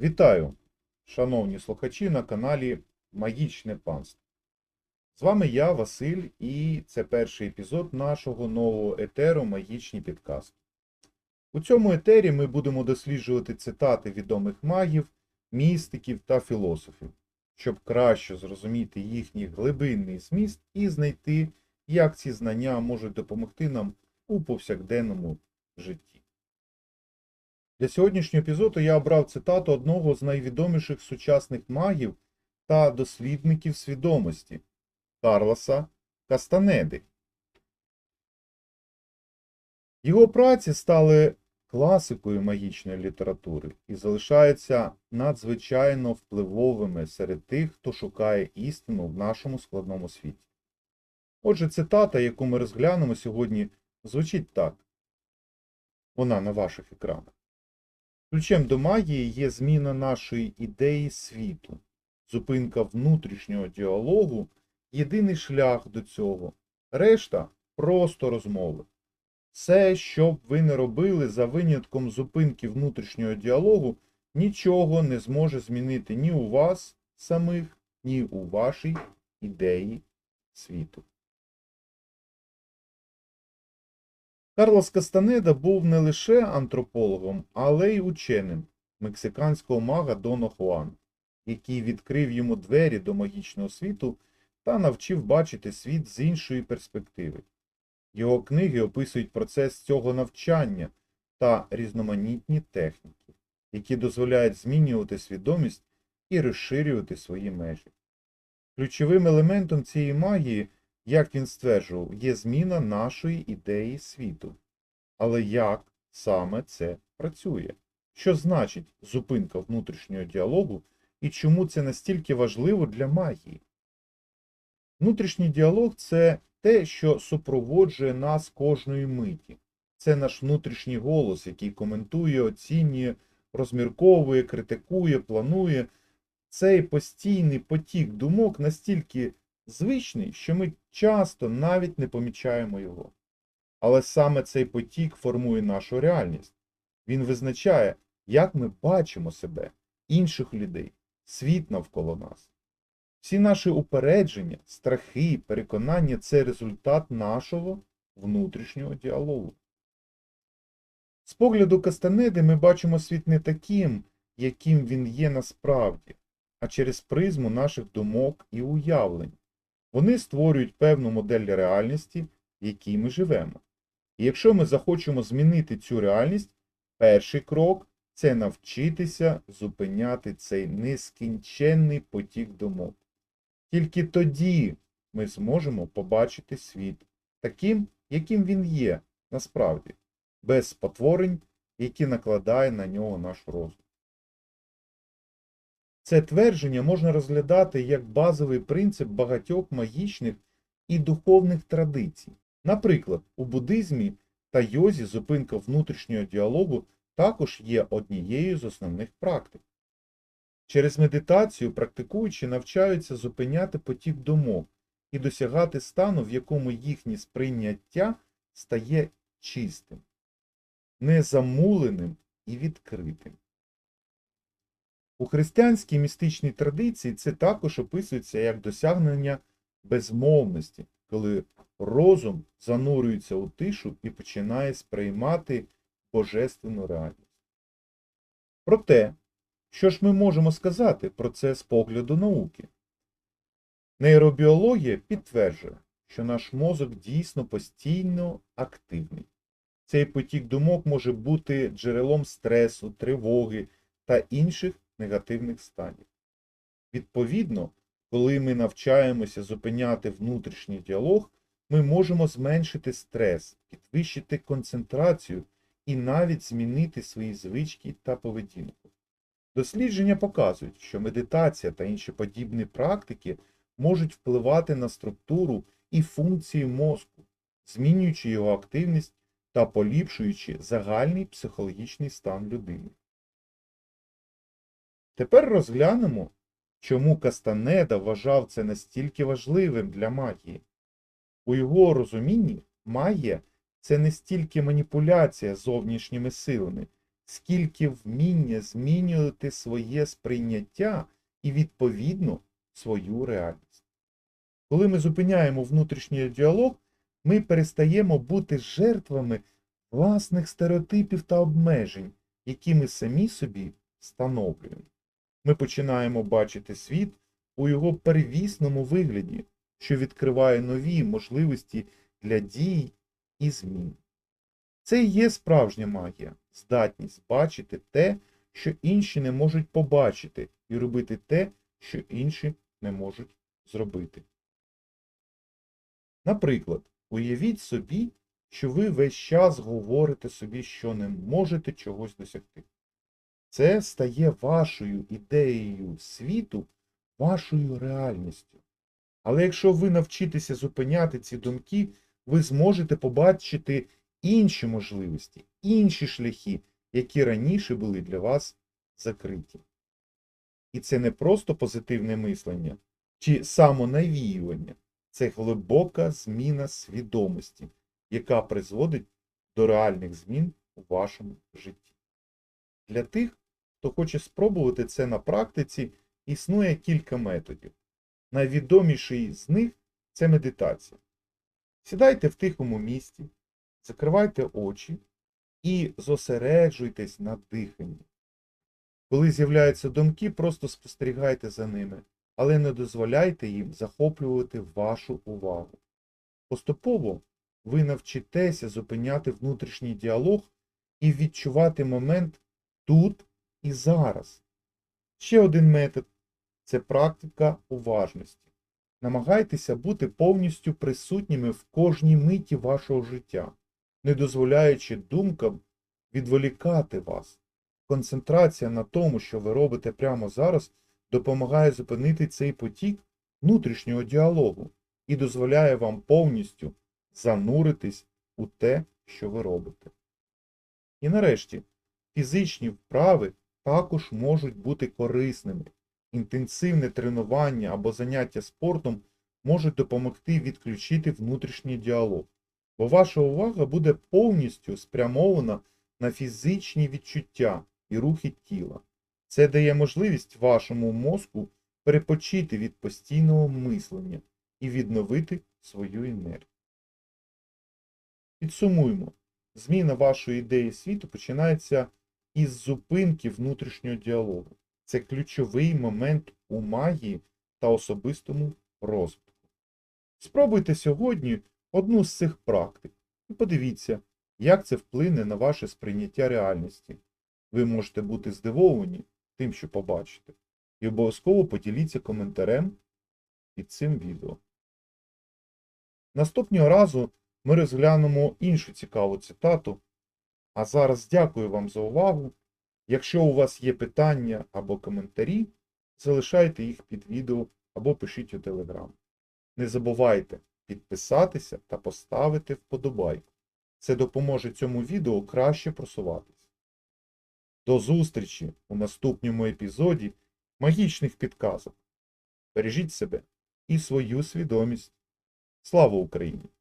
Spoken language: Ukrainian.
Вітаю, шановні слухачі на каналі Магічне панство. З вами я, Василь, і це перший епізод нашого нового етеру Магічні підказки. У цьому етері ми будемо досліджувати цитати відомих магів, містиків та філософів, щоб краще зрозуміти їхній глибинний зміст і знайти, як ці знання можуть допомогти нам у повсякденному житті. Для сьогоднішнього епізоду я обрав цитату одного з найвідоміших сучасних магів та дослідників свідомості Карлоса Кастанеди. Його праці стали класикою магічної літератури і залишаються надзвичайно впливовими серед тих, хто шукає істину в нашому складному світі. Отже, цитата, яку ми розглянемо сьогодні, звучить так. Вона на ваших екранах. Ключем до магії є зміна нашої ідеї світу, зупинка внутрішнього діалогу єдиний шлях до цього. Решта просто розмови. Все, що б ви не робили за винятком зупинки внутрішнього діалогу, нічого не зможе змінити ні у вас самих, ні у вашій ідеї світу. Карлос Кастанеда був не лише антропологом, але й ученим мексиканського мага Дона Хуана, який відкрив йому двері до магічного світу та навчив бачити світ з іншої перспективи. Його книги описують процес цього навчання та різноманітні техніки, які дозволяють змінювати свідомість і розширювати свої межі. Ключовим елементом цієї магії як він стверджував, є зміна нашої ідеї світу. Але як саме це працює? Що значить зупинка внутрішнього діалогу і чому це настільки важливо для магії? Внутрішній діалог це те, що супроводжує нас кожної миті. Це наш внутрішній голос, який коментує, оцінює, розмірковує, критикує, планує. Цей постійний потік думок настільки звичний, що ми часто навіть не помічаємо його. Але саме цей потік формує нашу реальність. Він визначає, як ми бачимо себе, інших людей, світ навколо нас. Всі наші упередження, страхи, переконання це результат нашого внутрішнього діалогу. З погляду Кастанеди ми бачимо світ не таким, яким він є насправді, а через призму наших думок і уявлень. Вони створюють певну модель реальності, в якій ми живемо. І якщо ми захочемо змінити цю реальність, перший крок це навчитися зупиняти цей нескінченний потік думок. Тільки тоді ми зможемо побачити світ таким, яким він є насправді, без спотворень, які накладає на нього наш розум. Це твердження можна розглядати як базовий принцип багатьох магічних і духовних традицій. Наприклад, у буддизмі та йозі зупинка внутрішнього діалогу також є однією з основних практик. Через медитацію практикуючі навчаються зупиняти потік думок і досягати стану, в якому їхнє сприйняття стає чистим, незамуленим і відкритим. У християнській містичній традиції це також описується як досягнення безмовності, коли розум занурюється у тишу і починає сприймати божественну реальність. Проте, що ж ми можемо сказати про це з погляду науки? Нейробіологія підтверджує, що наш мозок дійсно постійно активний. Цей потік думок може бути джерелом стресу, тривоги та інших негативних станів. Відповідно, коли ми навчаємося зупиняти внутрішній діалог, ми можемо зменшити стрес, підвищити концентрацію і навіть змінити свої звички та поведінку. Дослідження показують, що медитація та інші подібні практики можуть впливати на структуру і функції мозку, змінюючи його активність та поліпшуючи загальний психологічний стан людини. Тепер розглянемо, чому Кастанеда вважав це настільки важливим для магії. У його розумінні магія це не стільки маніпуляція зовнішніми силами, скільки вміння змінювати своє сприйняття і, відповідно, свою реальність. Коли ми зупиняємо внутрішній діалог, ми перестаємо бути жертвами власних стереотипів та обмежень, які ми самі собі встановлюємо. Ми починаємо бачити світ у його первісному вигляді, що відкриває нові можливості для дій і змін. Це і є справжня магія, здатність бачити те, що інші не можуть побачити, і робити те, що інші не можуть зробити. Наприклад, уявіть собі, що ви весь час говорите собі, що не можете чогось досягти. Це стає вашою ідеєю світу, вашою реальністю. Але якщо ви навчитеся зупиняти ці думки, ви зможете побачити інші можливості, інші шляхи, які раніше були для вас закриті. І це не просто позитивне мислення чи самонавіювання, це глибока зміна свідомості, яка призводить до реальних змін у вашому житті. Для тих, хто хоче спробувати це на практиці, існує кілька методів. Найвідоміший з них це медитація. Сідайте в тихому місці, закривайте очі і зосереджуйтесь на диханні. Коли з'являються думки, просто спостерігайте за ними, але не дозволяйте їм захоплювати вашу увагу. Поступово ви навчитеся зупиняти внутрішній діалог і відчувати момент тут і зараз. Ще один метод це практика уважності. Намагайтеся бути повністю присутніми в кожній миті вашого життя, не дозволяючи думкам відволікати вас. Концентрація на тому, що ви робите прямо зараз, допомагає зупинити цей потік внутрішнього діалогу і дозволяє вам повністю зануритись у те, що ви робите. І нарешті, фізичні вправи також можуть бути корисними. Інтенсивне тренування або заняття спортом можуть допомогти відключити внутрішній діалог, бо ваша увага буде повністю спрямована на фізичні відчуття і рухи тіла. Це дає можливість вашому мозку перепочити від постійного мислення і відновити свою енергію. Підсумуємо, зміна вашої ідеї світу починається із зупинки внутрішнього діалогу. Це ключовий момент у магії та особистому розвитку. Спробуйте сьогодні одну з цих практик і подивіться, як це вплине на ваше сприйняття реальності. Ви можете бути здивовані тим, що побачите, і обов'язково поділіться коментарем під цим відео. Наступного разу ми розглянемо іншу цікаву цитату. А зараз дякую вам за увагу. Якщо у вас є питання або коментарі, залишайте їх під відео або пишіть у Telegram. Не забувайте підписатися та поставити вподобайку. Це допоможе цьому відео краще просуватись. До зустрічі у наступному епізоді магічних підказок. Бережіть себе і свою свідомість. Слава Україні!